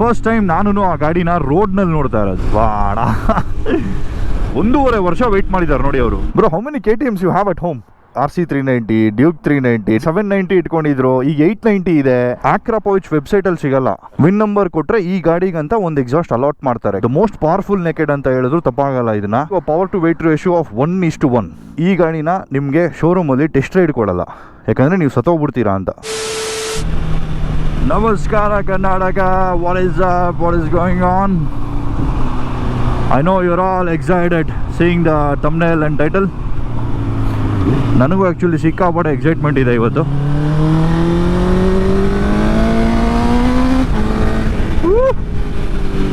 First time ನಾನು ಆ ಗಾಡಿನ ರೋಡ್ನಲ್ಲಿ ನೋಡ್ತಾ ಇರೋದು. ಬಾಣ ಒಂದೂವರೆ ವರ್ಷ ವೆಯ್ಟ್ ಮಾಡಿದ್ದಾರೆ ನೋಡಿ ಅವರು. Bro how many K T Ms you have at home R C three ninety Duke three ninety seven ninety ಇಟ್ಕೊಂಡಿದ್ರು. ಈಗ ಏಯ್ಟ್ ನೈಂಟಿ ಇದೆ. ಆಕ್ರಾ ವೆಬ್ಸೈಟ್ ಅಲ್ಲಿ ಸಿಗಲ್ಲ. ವಿನ್ ನಂಬರ್ ಕೊಟ್ರೆ ಈ ಗಾಡಿಗಂತ ಒಂದು ಎಕ್ಸಾಸ್ಟ್ ಅಲಾಟ್ ಮಾಡ್ತಾರೆ. ಮೋಸ್ಟ್ ಪವರ್ಫುಲ್ ನೆಕೆಡ್ ಅಂತ ಹೇಳಿದ್ರು ತಪ್ಪಾಗಲ್ಲ ಇದನ್ನ. Power to weight ratio of one is to one ಈ ಗಾಡಿನ ನಿಮಗೆ ಶೋರೂಮ್ ಅಲ್ಲಿ ಟೆಸ್ಟ್ ರೈಡ್ ಕೊಡಲ್ಲ. ಯಾಕಂದ್ರೆ ನೀವು ಸತ್ತೋಗ್ಬಿಡ್ತೀರಾ ಅಂತ. ನಮಸ್ಕಾರ Karnataka what is what is going on I know you're all excited seeing the thumbnail and title ನನಗೂ ಆ್ಯಕ್ಚುಲಿ ಸಿಕ್ಕಾಪಟ್ಟೆ ಎಕ್ಸೈಟ್ಮೆಂಟ್ ಇದೆ ಇವತ್ತು.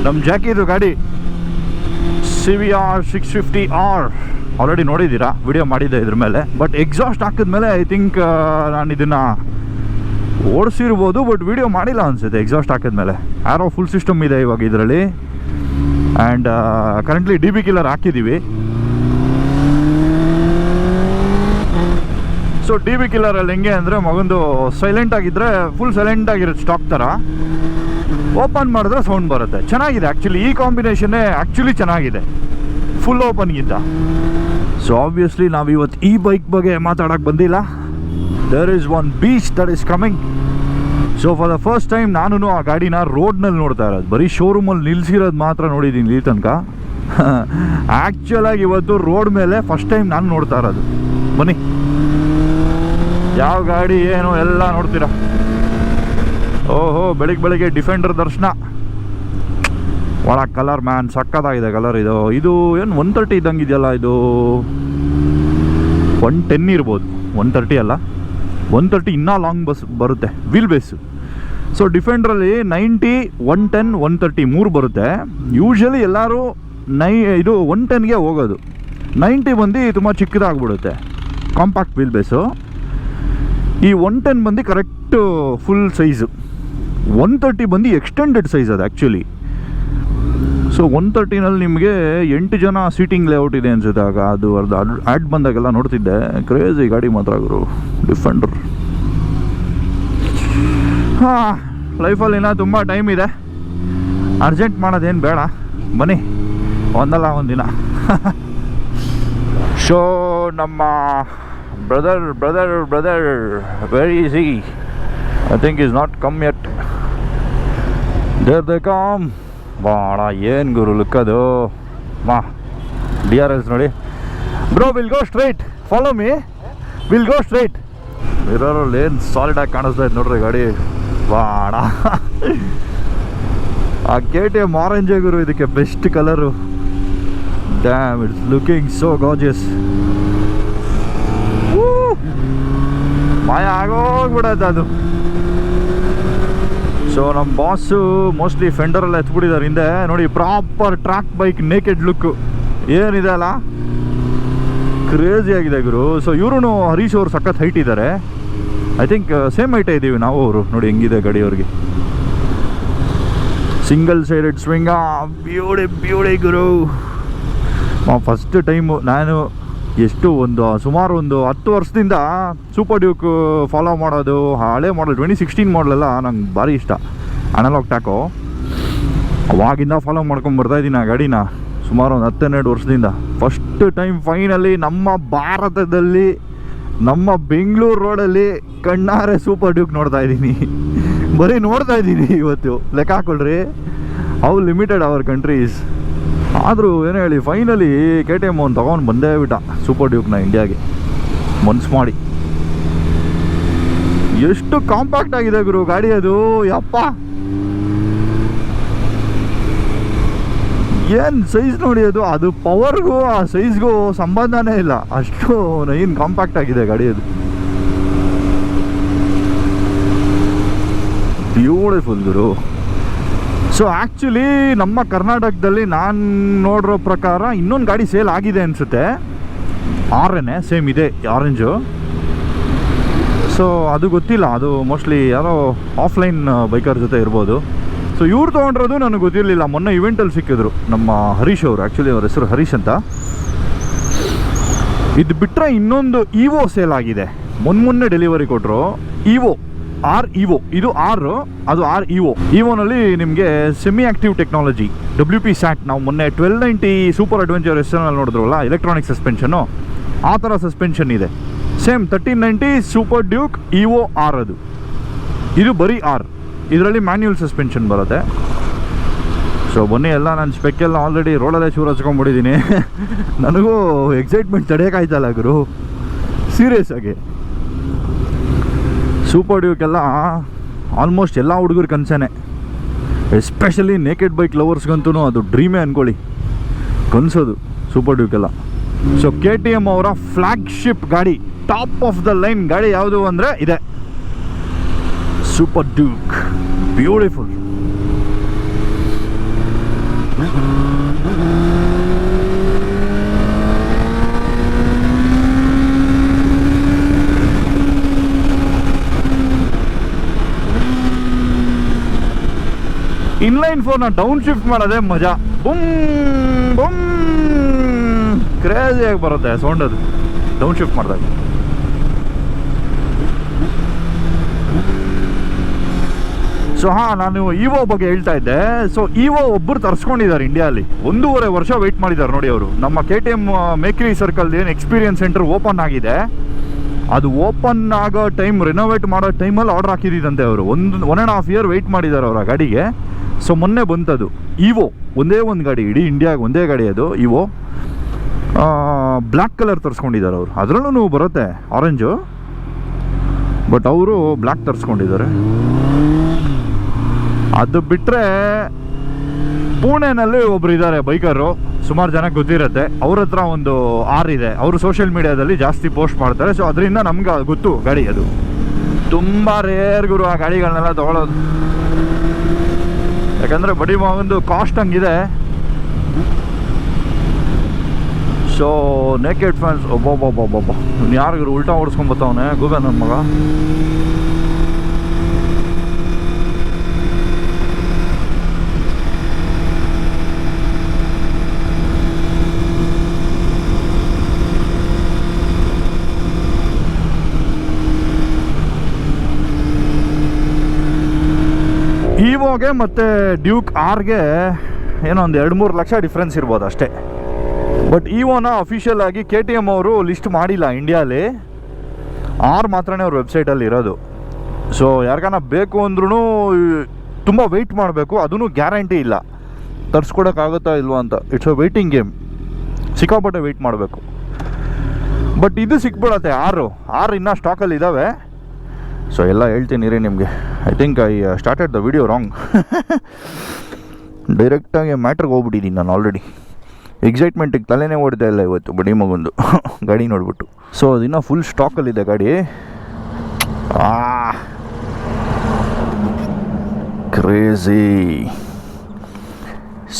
ನಮ್ಮ ಜಾಕಿದು ಗಾಡಿ C V R six fifty R already ನೋಡಿದ್ದೀರಾ? ವಿಡಿಯೋ ಮಾಡಿದ್ದೆ ಇದ್ರ ಮೇಲೆ. ಬಟ್ ಎಕ್ಸಾಸ್ಟ್ ಹಾಕಿದ್ಮೇಲೆ ಐ ಥಿಂಕ್ ನಾನು ಇದನ್ನು ಓಡಿಸಿರ್ಬೋದು ಬಟ್ ವಿಡಿಯೋ ಮಾಡಿಲ್ಲ ಅನಿಸುತ್ತೆ. ಎಕ್ಸಾಸ್ಟ್ ಹಾಕಿದ್ಮೇಲೆ ಆರೋ ಫುಲ್ ಸಿಸ್ಟಮ್ ಇದೆ ಇವಾಗ ಇದರಲ್ಲಿ. And currently D B killer ಹಾಕಿದ್ದೀವಿ ಸೊ ಡಿ ಬಿ ಕಿಲ್ಲರಲ್ಲಿ ಹೆಂಗೆ ಅಂದರೆ ಮಗೊಂದು ಸೈಲೆಂಟ್ ಆಗಿದ್ದರೆ ಫುಲ್ ಸೈಲೆಂಟ್ ಆಗಿರುತ್ತೆ ಸ್ಟಾಕ್ ಥರ ಓಪನ್ ಮಾಡಿದ್ರೆ ಸೌಂಡ್ ಬರುತ್ತೆ. ಚೆನ್ನಾಗಿದೆ ಆ್ಯಕ್ಚುಲಿ ಈ ಕಾಂಬಿನೇಷನ್ನೇ ಆ್ಯಕ್ಚುಲಿ ಚೆನ್ನಾಗಿದೆ. ಫುಲ್ ಓಪನ್ಗಿಂತ ಸೊ ಆಬ್ವಿಯಸ್ಲಿ ನಾವು ಇವತ್ತು ಈ ಬೈಕ್ ಬಗ್ಗೆ ಮಾತಾಡೋಕ್ಕೆ ಬಂದಿಲ್ಲ. There is one beast that is coming so for the first time ನಾನು ಆ ಗಾಡಿನ ರೋಡ್ನಲ್ಲಿ ನೋಡ್ತಾ ಇರೋದು. ಬರೀ ಶೋರೂಮಲ್ಲಿ ನಿಲ್ಸಿರೋದು ಮಾತ್ರ ನೋಡಿದ್ದೀನಿ ಇಲ್ಲಿ ತನಕ. ಆ್ಯಕ್ಚುಲಾಗಿ ಇವತ್ತು ರೋಡ್ ಮೇಲೆ ಫಸ್ಟ್ ಟೈಮ್ ನಾನು ನೋಡ್ತಾ ಇರೋದು. ಬನ್ನಿ. ಯಾವ ಗಾಡಿ, ಏನು, ಎಲ್ಲ ನೋಡ್ತೀರಾ? ಓಹೋ, ಬೆಳಿಗ್ಗೆ ಬೆಳಿಗ್ಗೆ ಡಿಫೆಂಡರ್ ದರ್ಶನ. ಒಳ ಕಲರ್ ಮ್ಯಾನ್ ಸಕ್ಕತ್ತಾಗಿದೆ ಕಲರ್ ಇದು. ಇದು ಏನು ಒನ್ ತರ್ಟಿ ಇದ್ದಂಗೆ ಇದೆಯಲ್ಲ ಇದು? ಒನ್ ಟೆನ್ ಇರ್ಬೋದು. ಒನ್ ತರ್ಟಿ ಅಲ್ಲ ಒನ್ ತರ್ಟಿ ಇನ್ನೂ ಲಾಂಗ್ ಬಸ್ ಬರುತ್ತೆ wheelbase so ಡಿಫೆಂಡ್ರಲ್ಲಿ ninety one ten one thirty ಮೂರು ಬರುತ್ತೆ. ಯೂಶ್ವಲಿ ಎಲ್ಲರೂ ನೈ, ಇದು ಒನ್ ಟೆನ್ಗೆ ಹೋಗೋದು. ನೈಂಟಿ ಬಂದು ತುಂಬ ಚಿಕ್ಕದಾಗ್ಬಿಡುತ್ತೆ ಕಾಂಪ್ಯಾಕ್ಟ್ ವೀಲ್ ಬೇಸು ಈ ಒನ್ ಟೆನ್ ಬಂದು correct full size one thirty ಬಂದು ಎಕ್ಸ್ಟೆಂಡೆಡ್ ಸೈಜ್ ಅದು ಆ್ಯಕ್ಚುಲಿ ಸೊ ಒನ್ ತರ್ಟಿನಲ್ಲಿ ನಿಮಗೆ ಎಂಟು ಜನ ಸೀಟಿಂಗ್ ಲೇಔಟ್ ಇದೆ ಅನಿಸುತ್ತೆ. ಆಗ ಅದು ಅರ್ಧ ಆ್ಯಡ್ ಬಂದಾಗೆಲ್ಲ ನೋಡ್ತಿದ್ದೆ. ಕ್ರೇಜಿ ಗಾಡಿ ಮಾತ್ರ ಗುರು. ಡಿಫೆಂಡರ್ ಹಾಂ ಲೈಫಲ್ಲಿ ಇನ್ನೂ ತುಂಬ ಟೈಮ್ ಇದೆ. ಅರ್ಜೆಂಟ್ ಮಾಡೋದೇನು ಬೇಡ. ಬನ್ನಿ. ಒಂದಲ್ಲ ಒಂದಿನ. ಶೋ ನಮ್ಮ brother brother brother very easy I think is not come yet there they come ಬಾಳ ಏನು ಗುರು ಲುಕ್ ಅದು. ಮಾ ಡಿ ಆರ್ ಎಲ್ಸ್ ನೋಡಿ. Bro will go straight follow me will go straight ಇರೋರಲ್ಲಿ ಏನು ಸಾಲಿಡ್ ಆಗಿ ಕಾಣಿಸ್ತಾ ಇತ್ತು ನೋಡ್ರಿ ಗಾಡಿ. ಬಾಣ ಆ ಕೆ ಟಿ ಎಂ ಗುರು, ಇದಕ್ಕೆ best colour damn it's looking so gorgeous ಮಾಯ ಆಗೋಗ್ಬಿಡತ್ತೆ ಅದು. ಸೊ ನಮ್ಮ ಬಾಸು ಮೋಸ್ಟ್ಲಿ ಫೆಂಡರೆಲ್ಲ ಎತ್ಬಿಟ್ಟಿದ್ದಾರೆ ಹಿಂದೆ. ನೋಡಿ proper track bike naked look ಏನಿದೆ ಅಲ್ಲ? ಕ್ರೇಜಿ ಆಗಿದೆ ಗುರು. ಸೊ ಇವರು ಹರೀಶ್ ಅವರು ಸಖತ್ ಹೈಟ್ ಇದ್ದಾರೆ ಐ ಥಿಂಕ್ ಸೇಮ್ ಹೈಟೇ ಇದ್ದೀವಿ ನಾವು ಅವರು. ನೋಡಿ, ಹೆಂಗಿದೆ ಗಾಡಿ ಅವ್ರಿಗೆ. Single sided swing beauty beauty ಗುರು. ಫಸ್ಟ್ ಟೈಮು ನಾನು ಎಷ್ಟು ಒಂದು ಸುಮಾರು ಒಂದು ಹತ್ತು ವರ್ಷದಿಂದ ಸೂಪರ್ ಡ್ಯೂಕ್ ಫಾಲೋ ಮಾಡೋದು, ಹಳೆ ಮಾಡಲ್ ಟ್ವೆಂಟಿ ಸಿಕ್ಸ್ಟೀನ್ ಮಾಡಲೆಲ್ಲ ನಂಗೆ ಭಾರಿ ಇಷ್ಟ. ಅನಲಾಗ್ ಟ್ಯಾಕೋ ಅವಾಗಿಂದ ಫಾಲೋ ಮಾಡ್ಕೊಂಡು ಬರ್ತಾ ಇದ್ದೀನಿ ಆ ಗಾಡಿನ, ಸುಮಾರು ಒಂದು ಹತ್ತೆರಡು ವರ್ಷದಿಂದ. ಫಸ್ಟ್ ಟೈಮ್ ಫೈನಲಿ ನಮ್ಮ ಭಾರತದಲ್ಲಿ, ನಮ್ಮ ಬೆಂಗಳೂರು ರೋಡಲ್ಲಿ ಕಣ್ಣಾರೆ ಸೂಪರ್ ಡ್ಯೂಕ್ ನೋಡ್ತಾ ಇದ್ದೀನಿ. ಬರೀ ನೋಡ್ತಾ ಇದ್ದೀನಿ ಇವತ್ತು. ಲೆಕ್ಕ ಹಾಕೊಳ್ರಿ. ಹೌ ಲಿಮಿಟೆಡ್ ಅವರ್ ಕಂಟ್ರೀಸ್ ಆದರೂ ಏನು ಹೇಳಿ ಫೈನಲಿ ಕೆ ಟಿ ಎಂ ಅವ್ನು ತೊಗೊಂಡು ಬಂದೇ ಬಿಟ್ಟ ಸೂಪರ್ ಡ್ಯೂಕ್ನ ಇಂಡಿಯಾಗೆ ಮನ್ಸು ಮಾಡಿ. ಎಷ್ಟು ಕಾಂಪ್ಯಾಕ್ಟ್ ಆಗಿದೆ ಗುರು ಗಾಡಿ ಅದು, ಯಪ್ಪ. ಏನು ಸೈಜ್ ನೋಡಿ ಅದು ಅದು ಪವರ್ಗೂ ಆ ಸೈಜ್ಗೂ ಸಂಬಂಧನೇ ಇಲ್ಲ. ಅಷ್ಟು ಏನು ಕಾಂಪ್ಯಾಕ್ಟ್ ಆಗಿದೆ ಗಾಡಿ ಅದು. ಬ್ಯೂಟಿಫುಲ್ ಗುರು. ಸೊ ಆ್ಯಕ್ಚುಲಿ ನಮ್ಮ ಕರ್ನಾಟಕದಲ್ಲಿ ನಾನು ನೋಡಿರೋ ಪ್ರಕಾರ ಇನ್ನೊಂದು ಗಾಡಿ ಸೇಲ್ ಆಗಿದೆ ಅನಿಸುತ್ತೆ. ಆರೇನೆ ಸೇಮ್ ಇದೆ ಆರೆಂಜು ಸೊ ಅದು ಗೊತ್ತಿಲ್ಲ. ಅದು ಮೋಸ್ಟ್ಲಿ ಯಾರೋ ಆಫ್ಲೈನ್ ಬೈಕರ್ ಜೊತೆ ಇರ್ಬೋದು. ಸೊ ಇವ್ರು ತೊಗೊಂಡಿರೋದು ನನಗೆ ಗೊತ್ತಿರಲಿಲ್ಲ. ಮೊನ್ನೆ ಇವೆಂಟಲ್ಲಿ ಸಿಕ್ಕಿದ್ರು ನಮ್ಮ ಹರೀಶ್ ಅವರು. ಆ್ಯಕ್ಚುಲಿ ಅವ್ರ ಹೆಸರು ಹರೀಶ್ ಅಂತ. ಇದು ಬಿಟ್ಟರೆ ಇನ್ನೊಂದು ಇವೋ ಸೇಲ್ ಆಗಿದೆ. ಮೊನ್ನೆ ಮೊನ್ನೆ ಡೆಲಿವರಿ ಕೊಟ್ಟರು ಇವೋ ಆರ್ ಇಒ ಇದು ಆರ್, ಅದು ಆರ್ ಇಒ ಇಒನಲ್ಲಿ ನಿಮಗೆ semi active technology W P SAT ನಾವು ಮೊನ್ನೆ twelve ninety super adventure S ನೋಡಿದ್ರಲ್ಲ ಎಲೆಕ್ಟ್ರಾನಿಕ್ ಸಸ್ಪೆನ್ಷನು ಆ ಥರ ಸಸ್ಪೆನ್ಷನ್ ಇದೆ. Same thirteen ninety super Duke Evo R ಅದು. ಇದು ಬರೀ ಆರ್ ಇದರಲ್ಲಿ ಮ್ಯಾನ್ಯುಯಲ್ ಸಸ್ಪೆನ್ಷನ್ ಬರುತ್ತೆ. ಸೊ ಬನ್ನಿ ಎಲ್ಲ ನಾನು ಸ್ಪೆಕ್ಕೆಲ್ಲ ಆಲ್ರೆಡಿ ರೋಡಲ್ಲೇ ಶೂರ್ ಹಚ್ಕೊಂಡ್ಬಿಟ್ಟಿದ್ದೀನಿ. ನನಗೂ ಎಕ್ಸೈಟ್ಮೆಂಟ್ ತಡೆಯೋಕ್ಕಾಯ್ತಲ್ಲ ಗುರು. ಸೀರಿಯಸ್ ಆಗಿ. ಸೂಪರ್ ಡ್ಯೂಕೆಲ್ಲ ಆಲ್ಮೋಸ್ಟ್ ಎಲ್ಲ ಹುಡುಗರು ಕನಸೇನೆ. ಎಸ್ಪೆಷಲಿ ನೇಕೆಡ್ ಬೈಕ್ ಲವರ್ಸ್ಗಂತೂ ಅದು ಡ್ರೀಮೇ ಅಂದ್ಕೊಳ್ಳಿ ಕನಸೋದು ಸೂಪರ್ ಡ್ಯೂಕೆಲ್ಲ ಸೊ ಕೆ ಟಿ ಎಂ ಅವರ ಫ್ಲ್ಯಾಗ್ಶಿಪ್ ಗಾಡಿ ಟಾಪ್ ಆಫ್ ದ ಲೈನ್ ಗಾಡಿ ಯಾವುದು ಅಂದರೆ ಇದೆ. ಸೂಪರ್ ಡ್ಯೂಕ್ ಬ್ಯೂಟಿಫುಲ್ ಇನ್ಲೈನ್ ಫೋರ್ನ ಡೌನ್ ಶಿಫ್ಟ್ ಮಾಡೋದೇ ಮಜಾ. ಬುಮ್ ಬುಮ್. ಕ್ರೇಜಿಯಾಗಿ ಬರುತ್ತೆ ಸೌಂಡ್ ಅದು. ಡೌನ್ ಶಿಫ್ಟ್ ಮಾಡಿದಾಗ. ಸೊ ಹಾಂ, ನಾನು ಇವೋ ಬಗ್ಗೆ ಹೇಳ್ತಾ ಇದ್ದೆ. ಸೊ ಇವೋ ಒಬ್ಬರು ತರಿಸ್ಕೊಂಡಿದ್ದಾರೆ ಇಂಡಿಯಾಲಿ ಒಂದೂವರೆ ವರ್ಷ ವೆಯ್ಟ್ ಮಾಡಿದ್ದಾರೆ ನೋಡಿ ಅವರು. ನಮ್ಮ K T M Mekhri circle ಏನು ಎಕ್ಸ್ಪೀರಿಯನ್ಸ್ ಸೆಂಟರ್ ಓಪನ್ ಆಗಿದೆ. ಅದು ಓಪನ್ ಆಗೋ ಟೈಮ್ ರಿನೋವೇಟ್ ಮಾಡೋ ಟೈಮಲ್ಲಿ ಆರ್ಡರ್ ಹಾಕಿದ್ದಂತೆ ಅವರು. ಒಂದು one and half year wait ಮಾಡಿದ್ದಾರೆ ಅವರ ಗಾಡಿಗೆ. ಸೊ ಮೊನ್ನೆ ಬಂತದು. ಇವೋ ಒಂದೇ ಒಂದು ಗಾಡಿ, ಇಡೀ ಇಂಡಿಯಾಗೆ ಒಂದೇ ಗಾಡಿ ಅದು ಇವೋ ಬ್ಲ್ಯಾಕ್ ಕಲರ್ ತರಿಸ್ಕೊಂಡಿದ್ದಾರೆ ಅವರು. ಅದರಲ್ಲೂ ಬರುತ್ತೆ ಆರೆಂಜು ಬಟ್ ಅವರು ಬ್ಲ್ಯಾಕ್ ತರಿಸ್ಕೊಂಡಿದ್ದಾರೆ. ಅದು ಬಿಟ್ಟರೆ ಪುಣೆನಲ್ಲಿ ಒಬ್ರು ಇದ್ದಾರೆ ಬೈಕರು ಸುಮಾರು ಜನಕ್ಕೆ ಗೊತ್ತಿರುತ್ತೆ. ಅವ್ರ ಹತ್ರ ಒಂದು ಆರ್ ಇದೆ. ಅವರು ಸೋಷಿಯಲ್ ಮೀಡಿಯಾದಲ್ಲಿ ಜಾಸ್ತಿ ಪೋಸ್ಟ್ ಮಾಡ್ತಾರೆ. ಸೊ ಅದರಿಂದ ನಮ್ಗೆ ಗೊತ್ತು ಗಾಡಿ ಅದು. ತುಂಬ ರೇರ್ ಗುರು ಆ ಗಾಡಿಗಳನ್ನೆಲ್ಲ ತಗೊಳ್ಳೋದು ಯಾಕಂದರೆ ಬಡಿ ಒಂದು ಕಾಸ್ಟ್ ಹಂಗಿದೆ. ಸೊ ನೇಕೆಡ್ ಫ್ಯಾನ್ಸ್ ಒಬ್ಬೊಬ್ಬೊಬ್ಬೊಬ್ಬ ಯಾರಿಗೂ ಉಲ್ಟಾ ಓಡಿಸ್ಕೊಂಬತ್ತವನೆ ಗೂಗಲ್ ನನ್ನ ಮಗ. ಇವೋಗೆ ಮತ್ತು ಡ್ಯೂಕ್ ಆರ್ಗೆ ಏನೋ ಒಂದು ಎರಡು ಮೂರು ಲಕ್ಷ ಡಿಫ್ರೆನ್ಸ್ ಇರ್ಬೋದು ಅಷ್ಟೇ. ಬಟ್ ಇವೋನ ಅಫಿಷಿಯಲ್ ಆಗಿ ಕೆ ಟಿ ಎಂ ಅವರು ಲಿಸ್ಟ್ ಮಾಡಿಲ್ಲ ಇಂಡಿಯಾಲಿ ಆರ್ ಮಾತ್ರನೇ ಅವ್ರ ವೆಬ್ಸೈಟಲ್ಲಿ ಇರೋದು. ಸೊ ಯಾರಿಗಾನ ಬೇಕು ಅಂದ್ರೂ ತುಂಬ ವೆಯ್ಟ್ ಮಾಡಬೇಕು ಅದೂ ಗ್ಯಾರಂಟಿ ಇಲ್ಲ. ತರಿಸ್ಕೊಡೋಕ್ಕಾಗುತ್ತಾ ಇಲ್ವಾ ಅಂತ. ಇಟ್ಸ್ ಅ ವೆಯ್ಟಿಂಗ್ ಗೇಮ್ ಸಿಕ್ಕಾಪಟ್ಟೆ ವೆಯ್ಟ್ ಮಾಡಬೇಕು. ಬಟ್ ಇದು ಸಿಕ್ಬಿಡತ್ತೆ, ಆರು. ಆರು ಇನ್ನೂ ಸ್ಟಾಕಲ್ಲಿ ಇದ್ದಾವೆ ಸೊ ಎಲ್ಲ ಹೇಳ್ತೀನಿ ರೀ ನಿಮಗೆ. I think I started the video wrong ಡೈರೆಕ್ಟಾಗಿ ಮ್ಯಾಟ್ರಿಗೆ ಹೋಗ್ಬಿಟ್ಟಿದ್ದೀನಿ ನಾನು ಆಲ್ರೆಡಿ ಎಕ್ಸೈಟ್ಮೆಂಟಿಗೆ ತಲೆನೇ ಓಡ್ತಾ ಇಲ್ಲ ಇವತ್ತು ಬಡಿ ಮಗೊಂದು. ಗಾಡಿ ನೋಡ್ಬಿಟ್ಟು. ಸೊ ಅದಿನ್ನೂ ಫುಲ್ ಸ್ಟಾಕಲ್ಲಿದೆ ಗಾಡಿ. ಕ್ರೇಜಿ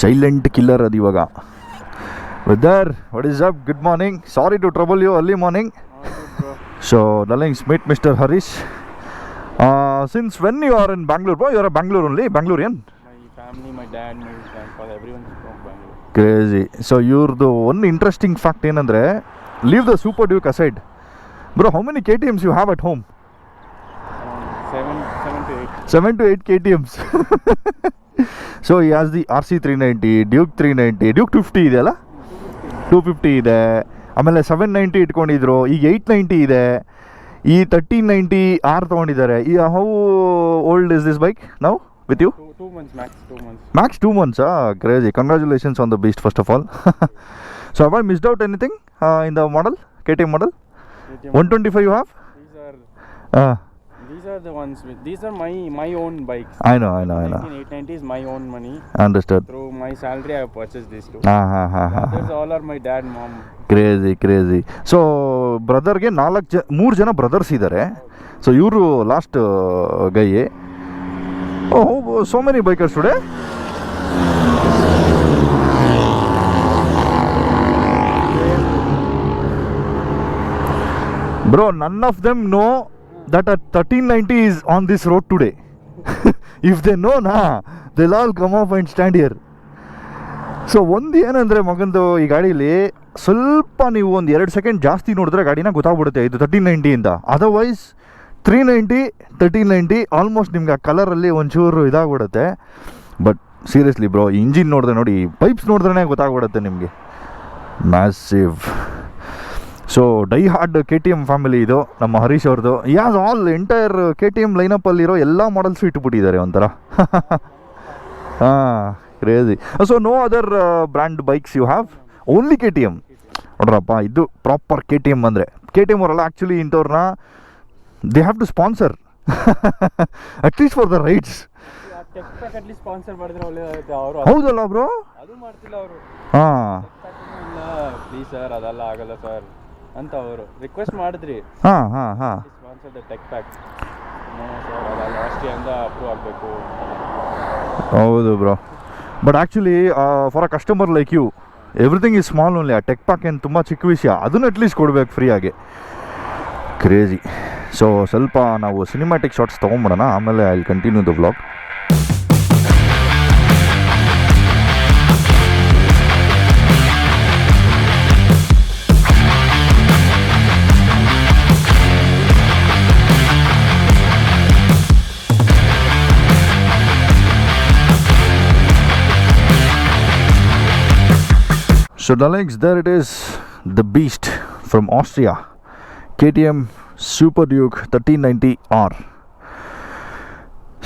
ಸೈಲೆಂಟ್ ಕಿಲ್ಲರ್ ಅದು ಇವಾಗ. Weather what is up good morning sorry to trouble you early morning so darlings meet mister Harish since when you are in Bangalore bro you are Bangalore only Bangalorean My family, my dad, my grandfather, everyone's from Bangalore. Crazy so ಇವ್ರದ್ದು ಒಂದು interesting fact ಏನಂದರೆ leave the super Duke aside bro how many K T Ms you have at home seven, seven to eight. Seven to eight K T Ms so ಈ as the R C three ninety Duke three ninety Duke two fifty ಇದೆಯಲ್ಲ two fifty ಇದೆ. ಆಮೇಲೆ seven ninety ಇಟ್ಕೊಂಡಿದ್ರು ಈಗ eight ninety ಇದೆ. ಈ thirteen ninety R ತಗೊಂಡಿದ್ದಾರೆ. ಈ how old is this bike now with you two months max two months crazy congratulations on the beast first of all so by missed out anything in the model K T model one twenty five half sir ಹಾಂ are Uh, these are the ones with these are my my own bikes. I know, I know, I know. 890 is my own money. Understood. Through my salary, I have purchased these two. ah, ah, ah, ah. All are my dad, mom. Crazy crazy so ಬ್ರದರ್ಗೆ ನಾಲ್ಕು ಜ ಮೂರು ಜನ brothers ಇದ್ದಾರೆ so ಇವರು last guy oh so many bikers today bro none of them no R thirteen ninety is on this road today if they know ನಾ they all come off and stand here so ಒಂದು ಏನಂದರೆ ಮಗಂದು ಈ ಗಾಡೀಲಿ ಸ್ವಲ್ಪ ನೀವು ಒಂದು ಎರಡು ಸೆಕೆಂಡ್ ಜಾಸ್ತಿ ನೋಡಿದ್ರೆ ಗಾಡಿನ ಗೊತ್ತಾಗ್ಬಿಡುತ್ತೆ ಇದು thirteen ನೈಂಟಿಯಿಂದ otherwise three ninety thirteen ninety almost ನಿಮ್ಗೆ ಆ ಕಲರಲ್ಲಿ ಒಂಚೂರು ಇದಾಗ್ಬಿಡುತ್ತೆ. ಬಟ್ ಸೀರಿಯಸ್ಲಿ ಬ್ರೋ ಇಂಜಿನ್ ನೋಡಿದ್ರೆ ನೋಡಿ ಪೈಪ್ಸ್ ನೋಡಿದ್ರೆ ಗೊತ್ತಾಗ್ಬಿಡುತ್ತೆ ನಿಮಗೆ. Massive so die hard K T M family ಇದು ನಮ್ಮ ಹರೀಶ್ ಅವ್ರದ್ದು. As all entire K T M ಲೈನಪ್ಪಲ್ಲಿರೋ ಎಲ್ಲ ಮಾಡಲ್ಸು ಇಟ್ಬಿಟ್ಟಿದ್ದಾರೆ ಒಂಥರ. ಹಾಂ crazy so no other brand bikes you have only K T M ನೋಡ್ರಪ್ಪ ಇದು ಪ್ರಾಪರ್ ಕೆ ಟಿ ಎಂ ಅಂದರೆ. ಕೆ ಟಿ ಎಂ ಅವರಲ್ಲ actually ಇಂಥವ್ರನ್ನ they have to sponsor at least for the ಅವರು. ಹೌದಲ್ಲ ಬ್ರೋ ಹಾಂ. ಪ್ಲೀಸ್ ಸರ್ ಅದೆಲ್ಲ ಆಗಲ್ಲ sir ಅಂತ ಅವರು. ರಿಕ್ವೆಸ್ಟ್ ಮಾಡಿದ್ರಿ. ಹಾಂ ಹಾಂ ಹಾಂ. ಸ್ಪಾನ್ಸರ್ ದ ಟೆಕ್ ಪ್ಯಾಕ್ ಇಯರಿಂದ ಅಪ್ರೂವ್ ಆಗಬೇಕು. ಹೌದು bro but actually for a customer like you everything is small only ಆ ಟೆಕ್ ಪ್ಯಾಕ್ ಏನು ತುಂಬ ಚಿಕ್ಕ ವಿಷಯ. ಅದನ್ನು ಅಟ್ಲೀಸ್ಟ್ ಕೊಡ್ಬೇಕು ಫ್ರೀಯಾಗಿ ಕ್ರೇಜಿ ಸೊ ಸ್ವಲ್ಪ ನಾವು ಸಿನಿಮ್ಯಾಟಿಕ್ ಶಾರ್ಟ್ಸ್ ತೊಗೊಂಬಿಡೋಣ ಆಮೇಲೆ I will continue the vlog So darlings, there it is, the beast from Austria, KTM Super Duke 1390R.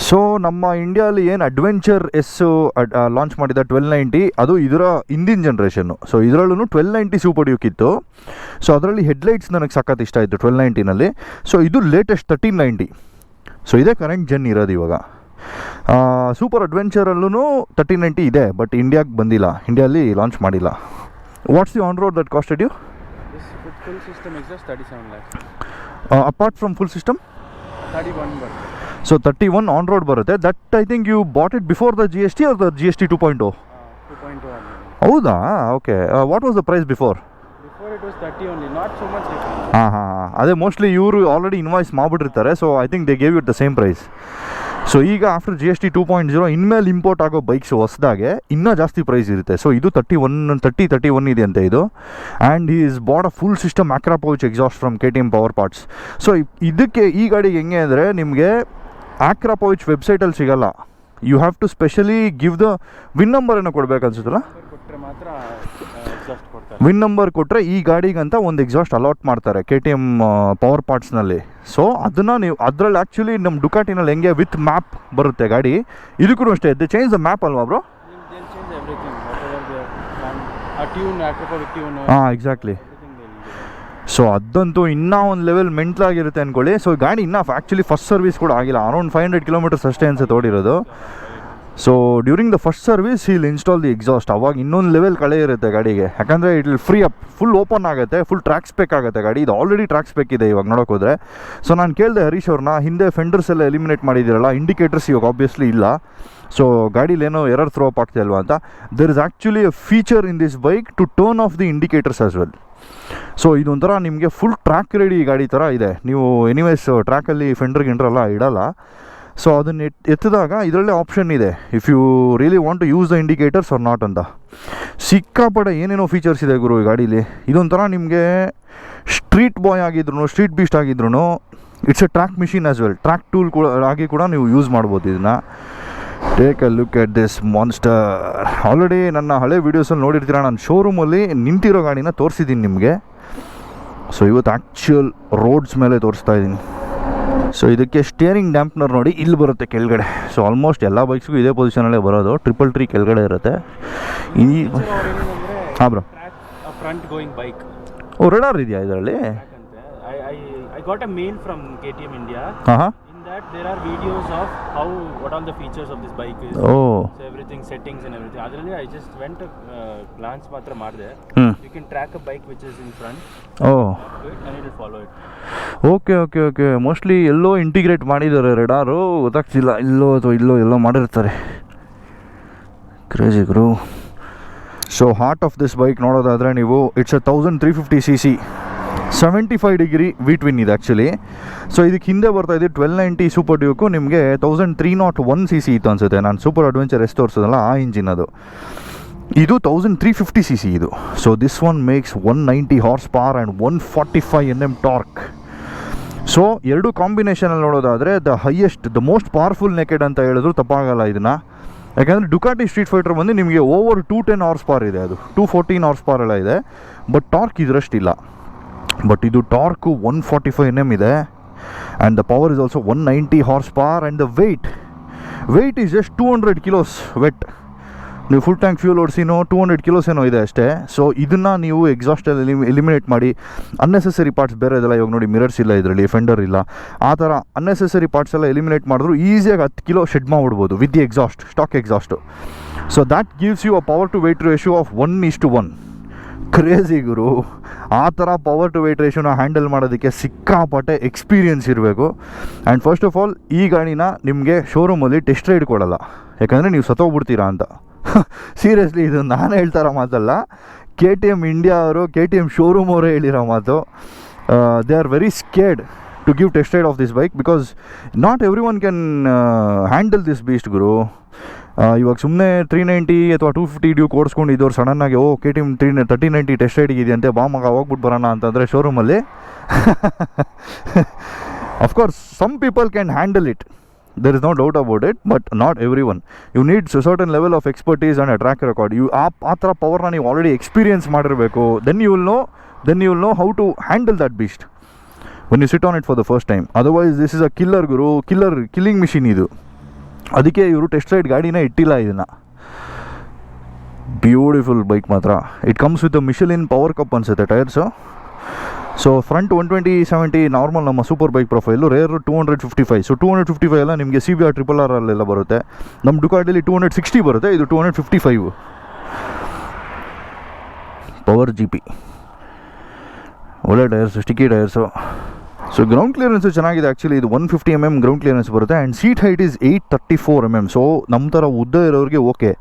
So ನಮ್ಮ ಇಂಡಿಯಾಲಿ ಏನು ಅಡ್ವೆಂಚರ್ ಎಸ್ಸು ಲಾಂಚ್ ಮಾಡಿದ ಟ್ವೆಲ್ ನೈಂಟಿ ಅದು ಇದರ ಹಿಂದಿನ ಜನ್ರೇಷನ್ನು ಸೊ ಇದರಲ್ಲೂ ಟ್ವೆಲ್ ನೈಂಟಿ ಸೂಪರ್ ಡ್ಯೂಕ್ ಇತ್ತು. ಸೊ ಅದರಲ್ಲಿ ಹೆಡ್ಲೈಟ್ಸ್ ನನಗೆ ಸಖತ್ ಇಷ್ಟ ಆಯಿತು ಟ್ವೆಲ್ ನೈಂಟಿನಲ್ಲಿ ಸೊ ಇದು ಲೇಟೆಸ್ಟ್ ತರ್ಟೀನ್ ನೈಂಟಿ ಸೊ ಇದೇ ಕರೆಂಟ್ ಜನ್ ಇರೋದು ಇವಾಗ. ಸೂಪರ್ ಅಡ್ವೆಂಚರಲ್ಲೂ ತರ್ಟೀನ್ ನೈಂಟಿ ಇದೆ ಬಟ್ ಇಂಡಿಯಾಗೆ ಬಂದಿಲ್ಲ. ಇಂಡಿಯಲ್ಲಿ ಲಾಂಚ್ ಮಾಡಿಲ್ಲ. What's the on road that costed you this full system exhaust thirty seven lakhs apart from full system thirty one ಬರುತ್ತೆ so thirty one on road ಬರುತ್ತೆ that I think you bought it before the G S T or the G S T two point two point two ಆಗಿದೆ ಹೌದಾ? Okay what was the price before before it was thirty only not so much difference ಹಾಂ ಹಾಂ ಹಾಂ ಅದೇ mostly ಇವರು already invoice ಮಾಡಿಬಿಟ್ಟಿರ್ತಾರೆ. So I think they gave it the same price so ಈಗ after G S T two point zero ಇನ್ಮೇಲೆ import ಆಗೋ bikes ಹೊಸದಾಗೆ ಇನ್ನೂ ಜಾಸ್ತಿ ಪ್ರೈಸ್ ಇರುತ್ತೆ. ಸೊ ಇದು thirty one thirty thirty one ಇದೆ. ಅಂತ ಇದು and is bad a full system Akrapovic exhaust from K T M power parts so ಇದಕ್ಕೆ ಈ ಗಾಡಿಗೆ ಹೆಂಗೆ ಅಂದರೆ ನಿಮಗೆ ಆಕ್ರಾಪೌಚ್ ವೆಬ್ಸೈಟಲ್ಲಿ ಸಿಗಲ್ಲ. You have to specially give the VIN ನಂಬರನ್ನು ಕೊಡ್ಬೇಕು ಅನ್ಸುತ್ತಲ್ಲ ಕೊಟ್ಟರೆ ಮಾತ್ರ ಎಕ್ಸಾಸ್ಟ್ ಕೊಡ್ತಾರೆ ವಿನ್ ನಂಬರ್ ಕೊಟ್ಟರೆ ಈ ಗಾಡಿಗಂತ ಒಂದು ಎಕ್ಸಾಸ್ಟ್ ಅಲಾಟ್ ಮಾಡ್ತಾರೆ ಕೆ ಟಿ ಎಂ ಪವರ್ ಪಾರ್ಟ್ಸ್ನಲ್ಲಿ ಸೊ ಅದನ್ನು ನೀವು ಅದರಲ್ಲಿ ಆ್ಯಕ್ಚುಲಿ ನಮ್ಮ ಡುಕಾಟಿನಲ್ಲಿ ಹೆಂಗೆ ವಿತ್ ಮ್ಯಾಪ್ ಬರುತ್ತೆ ಗಾಡಿ ಇದಕ್ಕೂ ಅಷ್ಟೇ. ಇದೆ ಚೇಂಜ್ ದ ಮ್ಯಾಪ್ ಅಲ್ವಾ ಬ್ರೋ ಹಾಂ ಎಕ್ಸಾಕ್ಟ್ಲಿ ಸೊ ಅದಂತೂ ಇನ್ನೂ ಒಂದು ಲೆವೆಲ್ ಮೆಂಟ್ಲಾಗಿರುತ್ತೆ ಅಂದ್ಕೊಳ್ಳಿ ಸೊ ಗಾಡಿ ಇನ್ನೂ ಆ್ಯಕ್ಚುಲಿ ಫಸ್ಟ್ ಸರ್ವಿಸ್ ಕೂಡ ಆಗಿಲ್ಲ. ಅರೌಂಡ್ ಫೈವ್ ಹಂಡ್ರೆಡ್ ಕಿಲೋಮೀಟರ್ಸ್ ಅಷ್ಟೇ ಅನ್ಸುತ್ತೆ ಓಡಿರೋದು. So during the first service ಇಲ್ಲಿ ಇನ್ಸ್ಟಾಲ್ ದಿ ಎಕ್ಸಾಸ್ಟ್ ಅವಾಗ ಇನ್ನೊಂದು ಲೆವೆಲ್ ಕಳೆ ಇರುತ್ತೆ ಗಾಡಿಗೆ. ಯಾಕಂದರೆ it free up full open ಆಗುತ್ತೆ ಫುಲ್ ಟ್ರ್ಯಾಕ್ ಸ್ಪೆಕ್ ಆಗುತ್ತೆ ಗಾಡಿ. ಇದು ಆಲ್ರೆಡಿ ಟ್ರ್ಯಾಕ್ ಸ್ಪೆಕ್ ಇದೆ ಇವಾಗ ನೋಡೋಕೆ ಹೋದರೆ. ಸೊ ನಾನು ಕೇಳಿದೆ ಹರೀಶ್ ಅವ್ರನ್ನ ಹಿಂದೆ ಫೆಂಡರ್ಸ್ ಎಲ್ಲ ಎಲಿಮಿನೇಟ್ ಮಾಡಿದ್ದೀರಲ್ಲ ಇಂಡಿಕೇಟರ್ಸ್ ಇವಾಗ ಆಬ್ವಿಯಸ್ಲಿ ಇಲ್ಲ. ಸೊ ಗಾಡೀಲಿ ಏನೋ ಎರರ್ ಥ್ರೋ ಅಪ್ ಆಗ್ತಿಲ್ವಾ ಅಂತ. There is actually a feature in this bike to turn off the indicators as well so ಇದೊಂಥರ ನಿಮಗೆ ಫುಲ್ ಟ್ರ್ಯಾಕ್ ರೆಡಿ ಗಾಡಿ ಥರ ಇದೆ. ನೀವು ಎನಿವೇಸ್ ಟ್ರ್ಯಾಕಲ್ಲಿ ಫೆಂಡರ್ ಗಿಂಡ್ರೆಲ್ಲ ಇಡಲ್ಲ. ಸೊ ಅದನ್ನ ಎತ್, ಎತ್ತಿದಾಗ ಇದರಲ್ಲೇ ಆಪ್ಷನ್ ಇದೆ. If you really want to use the indicators or not ಅಂತ. ಸಿಕ್ಕಾಪಡೆ ಏನೇನೋ ಫೀಚರ್ಸ್ ಇದೆ ಗುರು ಈ ಗಾಡೀಲಿ. ಇದೊಂಥರ ನಿಮಗೆ ಸ್ಟ್ರೀಟ್ ಬಾಯ್ ಆಗಿದ್ರು ಸ್ಟ್ರೀಟ್ ಬೀಸ್ಟ್ ಆಗಿದ್ರು it's a track machine as well track tool ಕೂಡ, ಆಗಿ ಕೂಡ ನೀವು ಯೂಸ್ ಮಾಡ್ಬೋದು ಇದನ್ನು. Take a look at this monster already ನನ್ನ ಹಳೆ ವೀಡಿಯೋಸಲ್ಲಿ ನೋಡಿರ್ತೀರ, ನಾನು ಶೋರೂಮಲ್ಲಿ ನಿಂತಿರೋ ಗಾಡಿನ ತೋರಿಸಿದ್ದೀನಿ ನಿಮಗೆ. ಸೊ ಇವತ್ತು ಆ್ಯಕ್ಚುಯಲ್ ರೋಡ್ಸ್ ಮೇಲೆ ತೋರಿಸ್ತಾ ಇದ್ದೀನಿ ಸೊ ಇದಕ್ಕೆ ಸ್ಟಿಯರಿಂಗ್ ಡ್ಯಾಂಪ್ನರ್ ನೋಡಿ ಇಲ್ಲಿ ಬರುತ್ತೆ ಕೆಳಗಡೆ. ಸೊ ಆಲ್ಮೋಸ್ಟ್ ಎಲ್ಲ ಬೈಕ್ಸ್ಗೂ ಇದೇ ಪೊಸಿಷನಲ್ಲೇ ಬರೋದು. ಟ್ರಿಪಲ್ ಟ್ರೀ ಕೆಳಗಡೆ ಇರುತ್ತೆ. ಈ ಹಾಂ bro front going bike oh radar ಇದೆಯಾ ಇದರಲ್ಲಿ? I got a mail from K T M India ಹಾಂ ಹಾಂ. That, there are videos of how what all the features of this bike is. Oh. So everything, settings and everything. otherly I just went a uh, glance matra ಮಾಡಿದೆ. Hmm. You can track a bike which is in front, Oh. it, and it will follow it. Okay okay okay mostly yellow integrate ಮಾಡಿದ್ದಾರೆ radar ಗೊತ್ತಾಗ್ತಿಲ್ಲ ಇಲ್ಲೋ ಅಥವಾ ಇಲ್ಲೋ ಎಲ್ಲೋ ಮಾಡಿರ್ತಾರೆ crazy Guru so heart of this bike ನೋಡೋದಾದರೆ ನೀವು it's a thousand three fifty C C seventy five degree V twin ಇದೆ ಆ್ಯಕ್ಚುಲಿ ಸೊ ಇದಕ್ಕೆ ಹಿಂದೆ ಬರ್ತಾ ಇದೆ ಟ್ವೆಲ್ ನೈಂಟಿ ಸೂಪರ್ ಡ್ಯೂಕು ನಿಮಗೆ thousand three not one C C ಇತ್ತು ಅನಿಸುತ್ತೆ. ನಾನು ಸೂಪರ್ ಅಡ್ವೆಂಚರ್ ಎಷ್ಟು ತೋರಿಸೋದಲ್ಲ ಆ ಇಂಜಿನ್ ಅದು. ಇದು thousand three fifty C C ಇದು. So this one makes one ninety horse power and one forty five N M torque so ಎರಡು ಕಾಂಬಿನೇಷನಲ್ಲಿ ನೋಡೋದಾದರೆ the highest the most powerful naked ಅಂತ ಹೇಳಿದ್ರು ತಪ್ಪಾಗಲ್ಲ ಇದನ್ನು. ಯಾಕೆಂದರೆ ಡುಕಾಟಿ ಸ್ಟ್ರೀಟ್ ಫೈಟರ್ ಬಂದು ನಿಮಗೆ ಓವರ್ ಟೂ ಟೆನ್ ಅವರ್ಸ್ ಪಾರ್ ಇದೆ ಅದು. ಟೂ ಫೋರ್ಟೀನ್ ಅವರ್ಸ್ ಪಾರ್ ಎಲ್ಲ ಇದೆ. ಬಟ್ ಟಾರ್ಕ್ ಇದರಷ್ಟಿಲ್ಲ. ಬಟ್ ಇದು torque one forty five N M ಇದೆ. And the power is also one ninety horse power and the weight weight is just two hundred kilos wet ನೀವು full tank fuel ಓಡಿಸಿನೋ two hundred kilos ಏನೋ ಇದೆ ಅಷ್ಟೇ. So ಇದನ್ನು ನೀವು ಎಕ್ಸಾಸ್ಟಲ್ಲಿ ಎಲಿಮಿ ಎಲಿಮಿನೇಟ್ ಮಾಡಿ ಅನ್ನೆಸೆಸರಿ ಪಾರ್ಟ್ಸ್ ಬೇರೆ ಇದೆಲ್ಲ ಇವಾಗ ನೋಡಿ ಮಿರರ್ಸ್ ಇಲ್ಲ ಇದರಲ್ಲಿ ಫೆಂಡರ್ ಇಲ್ಲ. ಆ ಥರ ಅನ್ನೆಸೆಸರಿ ಪಾರ್ಟ್ಸ್ ಎಲ್ಲ ಎಲಿಮಿನೇಟ್ ಮಾಡಿದ್ರು ಈಸಿಯಾಗಿ ಹತ್ತು kilo shed ಮಾಡ್ಬಿಡ್ಬೋದು with the exhaust stock exhaust so that gives you a power to weight ratio of one is to one crazy ಗುರು. ಆ ಥರ ಪವರ್ ಟು ವೆಯ್ಟ್ ರೇಷಿಯೋನ ಹ್ಯಾಂಡಲ್ ಮಾಡೋದಕ್ಕೆ ಸಿಕ್ಕಾಪಟ್ಟೆ ಎಕ್ಸ್ಪೀರಿಯನ್ಸ್ ಇರಬೇಕು. ಆ್ಯಂಡ್ ಫಸ್ಟ್ ಆಫ್ ಆಲ್ ಈ ಗಾಡಿನ ನಿಮಗೆ ಶೋರೂಮಲ್ಲಿ test ride ಕೊಡೋಲ್ಲ. ಯಾಕಂದರೆ ನೀವು ಸತ್ತೋಗ್ಬಿಡ್ತೀರಾ ಅಂತ. ಸೀರಿಯಸ್ಲಿ ಇದು ನಾನು ಹೇಳ್ತಾರ ಮಾತಲ್ಲ. ಕೆ ಟಿ ಎಂ ಇಂಡಿಯಾ ಅವರು ಕೆ ಟಿ ಎಂ ಶೋರೂಮ್ ಅವರೇ ಹೇಳಿರೋ ಮಾತು. They are very scared to give test ride of this bike because not every one can handle this beast ಗುರು. ಇವಾಗ ಸುಮ್ಮನೆ ತ್ರೀ ನೈಂಟಿ ಅಥವಾ ಟೂ ಫಿಫ್ಟಿ ಡ್ಯೂ ಓಡಿಸ್ಕೊಂಡು ಇದ್ದವ್ರು ಸಡನ್ನಾಗಿ, ಓ K T M three thirty ninety test ರೈಡಿಗೆ ಇದೆಯಂತೆ ಬಾ ಮಗ ಹೋಗ್ಬಿಟ್ಟು ಬರೋಣ ಅಂತಂದರೆ ಶೋರೂಮಲ್ಲಿ of course some people can handle it there is no doubt about it but not every one you need certain level of expertise and a track record you ಆ ಆ ಥರ ಪವರ್ನ ನೀವು ಆಲ್ರೆಡಿ ಎಕ್ಸ್ಪೀರಿಯನ್ಸ್ ಮಾಡಿರಬೇಕು. Then you will know then you will know how to handle that beast when you sit on it for the first time otherwise this is a killer Guru killer killing machine ಇದು. ಅದಕ್ಕೆ ಇವರು test ride ಗಾಡಿನ ಇಟ್ಟಿಲ್ಲ ಇದನ್ನು. Beautiful bike ಮಾತ್ರ. It comes with Michelin power cup ಅನಿಸುತ್ತೆ tyres so front one twenty seventy normal ನಮ್ಮ super bike profile rear two hundred fifty five so two hundred fifty five ಎಲ್ಲ ನಿಮಗೆ C B R triple R ಅಲ್ಲೆಲ್ಲ ಬರುತ್ತೆ. ನಮ್ಮ ಡುಕಾಟಲ್ಲಿ two hundred sixty ಬರುತ್ತೆ, ಇದು two hundred fifty five power G P ಒಳ್ಳೆ tyres sticky tyres so ground clearance ಚೆನ್ನಾಗಿದೆ. ಆ್ಯಕ್ಚುಲಿ ಇದು one fifty M M ground clearance ಬರುತ್ತೆ. And seat height is eight thirty four M M so ನಮ್ಮ ಥರ ಉದ್ದ ಇರೋರಿಗೆ ಓಕೆ